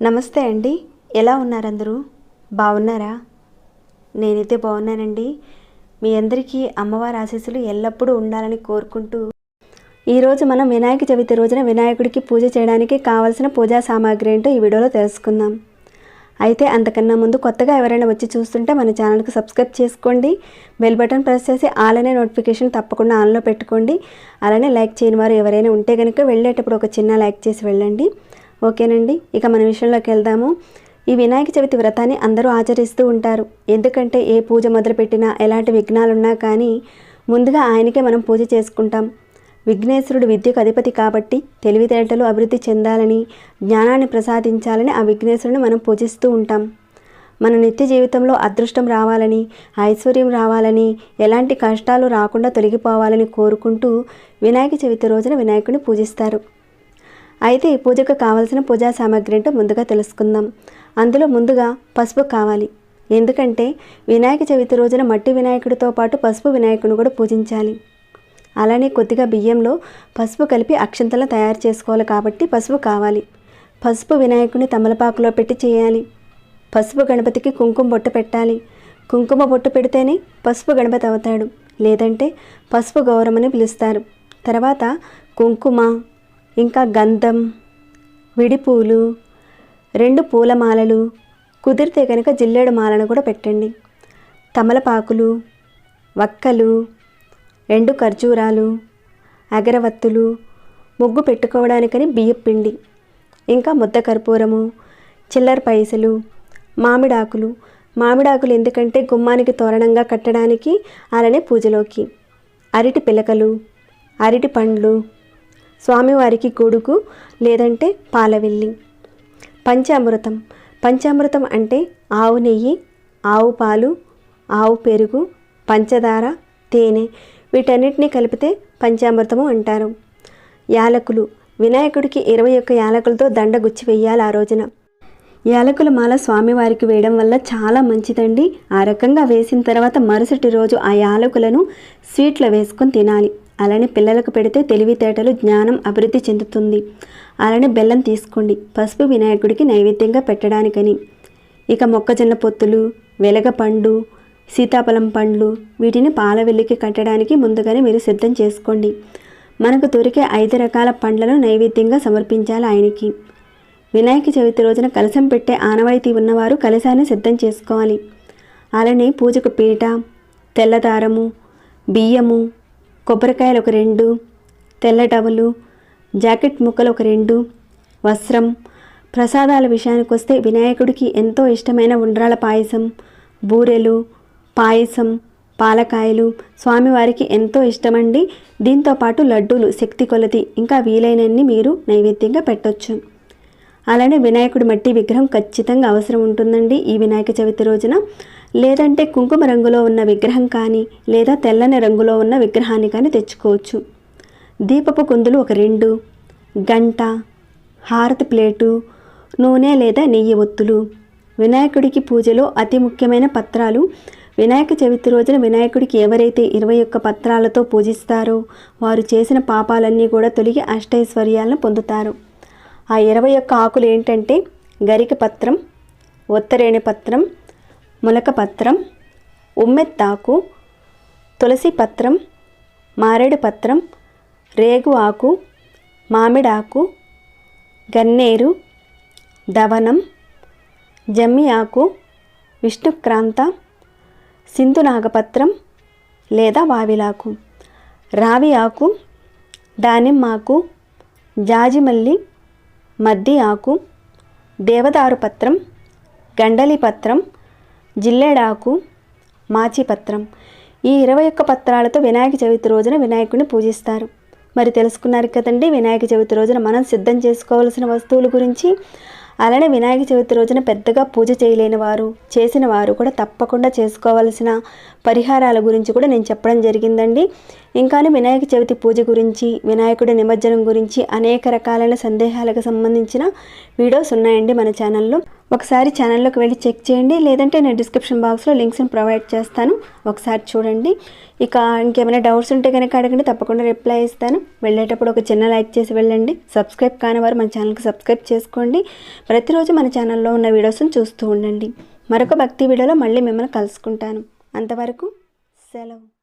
నమస్తే అండి. ఎలా ఉన్నారు అందరూ బాగున్నారా? నేనైతే బాగున్నానండి. మీ అందరికీ అమ్మవారి ఆశీస్సులు ఎల్లప్పుడూ ఉండాలని కోరుకుంటూ ఈరోజు మనం వినాయక చవితి రోజున వినాయకుడికి పూజ చేయడానికి కావలసిన పూజా సామాగ్రి ఏంటో ఈ వీడియోలో తెలుసుకుందాం. అయితే అంతకన్నా ముందు కొత్తగా ఎవరైనా వచ్చి చూస్తుంటే మన ఛానల్కి సబ్స్క్రైబ్ చేసుకోండి. బెల్ బటన్ ప్రెస్ చేసి అలానే నోటిఫికేషన్ తప్పకుండా ఆన్లో పెట్టుకోండి. అలానే లైక్ చేయని వారు ఎవరైనా ఉంటే కనుక వెళ్ళేటప్పుడు ఒక చిన్న లైక్ చేసి వెళ్ళండి. ఓకేనండి? ఇక మన విషయంలోకి వెళ్దాము. ఈ వినాయక చవితి వ్రతాన్ని అందరూ ఆచరిస్తూ ఉంటారు. ఎందుకంటే ఏ పూజ మొదలుపెట్టినా ఎలాంటి విఘ్నాలున్నా కానీ ముందుగా ఆయనకే మనం పూజ చేసుకుంటాం. విఘ్నేశ్వరుడు విద్యకు అధిపతి కాబట్టి తెలివితేటలు అభివృద్ధి చెందాలని జ్ఞానాన్ని ప్రసాదించాలని ఆ విఘ్నేశ్వరుని మనం పూజిస్తూ ఉంటాం. మన నిత్య జీవితంలో అదృష్టం రావాలని ఐశ్వర్యం రావాలని ఎలాంటి కష్టాలు రాకుండా తొలగిపోవాలని కోరుకుంటూ వినాయక చవితి రోజున వినాయకుడిని పూజిస్తారు. అయితే ఈ పూజకు కావలసిన పూజా సామాగ్రి ఏంటో ముందుగా తెలుసుకుందాం. అందులో ముందుగా పసుపు కావాలి. ఎందుకంటే వినాయక చవితి రోజున మట్టి వినాయకుడితో పాటు పసుపు వినాయకుని కూడా పూజించాలి. అలానే కొద్దిగా బియ్యంలో పసుపు కలిపి అక్షంతలను తయారు చేసుకోవాలి కాబట్టి పసుపు కావాలి. పసుపు వినాయకుని తమలపాకులో పెట్టి చేయాలి. పసుపు గణపతికి కుంకుమ బొట్టు పెట్టాలి. కుంకుమ బొట్టు పెడితేనే పసుపు గణపతి అవుతాడు. లేదంటే పసుపు గౌరమని పిలుస్తారు. తర్వాత కుంకుమ ఇంకా గంధం విడిపూలు రెండు పూలమాలలు కుదిరితే కనుక జిల్లేడు మాలను కూడా పెట్టండి. తమలపాకులు వక్కలు ఎండు ఖర్జూరాలు అగరవత్తులు ముగ్గు పెట్టుకోవడానికని బియ్యం పిండి ఇంకా ముద్ద కర్పూరము చిల్లర పైసలు మామిడాకులు. మామిడాకులు ఎందుకంటే గుమ్మానికి తోరణంగా కట్టడానికి అలానే పూజలోకి. అరటి పిలకలు అరటి పండ్లు స్వామివారికి గొడుగు లేదంటే పాలవెల్లి. పంచామృతం. పంచామృతం అంటే ఆవు నెయ్యి ఆవు పాలు ఆవు పెరుగు పంచదార తేనె. వీటన్నిటిని కలిపితే పంచామృతము అంటారు. యాలకులు. వినాయకుడికి ఇరవై ఒక్క యాలకులతో దండ గుచ్చి వెయ్యాలి ఆ రోజున. యాలకుల మాల స్వామివారికి వేయడం వల్ల చాలా మంచిదండి. ఆ రకంగా వేసిన తర్వాత మరుసటి రోజు ఆ యాలకులను స్వీట్లో వేసుకొని తినాలి. అలానే పిల్లలకు పెడితే తెలివితేటలు జ్ఞానం అభివృద్ధి చెందుతుంది. అలానే బెల్లం తీసుకోండి. పసుపు వినాయకుడికి నైవేద్యంగా పెట్టడానికని. ఇక మొక్కజొన్న పొత్తులు వెలగ పండు సీతాఫలం పండ్లు వీటిని పాల వెల్లికి కట్టడానికి ముందుగానే మీరు సిద్ధం చేసుకోండి. మనకు దొరికే ఐదు రకాల పండ్లను నైవేద్యంగా సమర్పించాలి ఆయనకి. వినాయక చవితి రోజున కలశం పెట్టే ఆనవాయితీ ఉన్నవారు కలశాన్ని సిద్ధం చేసుకోవాలి. అలానే పూజకు పీట తెల్లదారము బియ్యము కొబ్బరికాయలు ఒక రెండు తెల్ల టవలు జాకెట్ ముక్కలు ఒక రెండు వస్త్రం. ప్రసాదాల విషయానికి వస్తే వినాయకుడికి ఎంతో ఇష్టమైన ఉండ్రాల పాయసం బూరెలు పాయసం పాలకాయలు స్వామివారికి ఎంతో ఇష్టమండి. దీంతో పాటు లడ్డూలు శక్తి కొలది ఇంకా వీలైనన్ని మీరు నైవేద్యంగా పెట్టొచ్చు. అలానే వినాయకుడి మట్టి విగ్రహం ఖచ్చితంగా అవసరం ఉంటుందండి ఈ వినాయక చవితి రోజున. లేదంటే కుంకుమ రంగులో ఉన్న విగ్రహం కానీ లేదా తెల్లని రంగులో ఉన్న విగ్రహాన్ని కానీ తెచ్చుకోవచ్చు. దీపపు కుందులు ఒక రెండు గంట హారతి ప్లేటు నూనె లేదా నెయ్యి ఒత్తులు. వినాయకుడికి పూజలో అతి ముఖ్యమైన పత్రాలు వినాయక చవితి రోజున వినాయకుడికి ఎవరైతే ఇరవై ఒక్క పత్రాలతో పూజిస్తారో వారు చేసిన పాపాలన్నీ కూడా తొలగి అష్టైశ్వర్యాలను పొందుతారు. ఆ ఇరవై ఒక్క ఆకులు ఏంటంటే గరిక పత్రం ఒత్తరేణి పత్రం ములక పత్రం ఉమ్మెత్తాకు తులసి పత్రం మారేడు పత్రం రేగు ఆకు మామిడాకు గన్నేరు దవనం జమ్మి ఆకు విష్ణుక్రాంత సింధు నాగపత్రం లేదా వావిలాకు రావి ఆకు దానిమ్మాకు జాజిమల్లి మద్ది ఆకు దేవదారు పత్రం గండలి పత్రం జిల్లేడాకు మాచిపత్రం ఈ ఇరవై ఒక్క పత్రాలతో వినాయక చవితి రోజున వినాయకుడిని పూజిస్తారు. మరి తెలుసుకున్నారు కదండి వినాయక చవితి రోజున మనం సిద్ధం చేసుకోవాల్సిన వస్తువుల గురించి. అలానే వినాయక చవితి రోజున పెద్దగా పూజ చేయలేని వారు చేసిన వారు కూడా తప్పకుండా చేసుకోవాల్సిన పరిహారాల గురించి కూడా నేను చెప్పడం జరిగిందండి. ఇంకాను వినాయక చవితి పూజ గురించి వినాయకుడి నిమజ్జనం గురించి అనేక రకాలైన సందేహాలకు సంబంధించిన వీడియోస్ ఉన్నాయండి మన ఛానల్లో. ఒకసారి ఛానల్లోకి వెళ్ళి చెక్ చేయండి. లేదంటే నేను డిస్క్రిప్షన్ బాక్స్లో లింక్స్ని ప్రొవైడ్ చేస్తాను. ఒకసారి చూడండి. ఇక ఇంకేమైనా డౌట్స్ ఉంటే కనుక అడగండి. తప్పకుండా రిప్లై ఇస్తాను. వెళ్ళేటప్పుడు ఒక చిన్న లైక్ చేసి వెళ్ళండి. సబ్స్క్రైబ్ కాని వారు మన ఛానల్కి సబ్స్క్రైబ్ చేసుకోండి. ప్రతిరోజు మన ఛానల్లో ఉన్న వీడియోస్ని చూస్తూ ఉండండి. మరొక భక్తి వీడియోలో మళ్ళీ మిమ్మల్ని కలుసుకుంటాను. అంతవరకు సెలవు.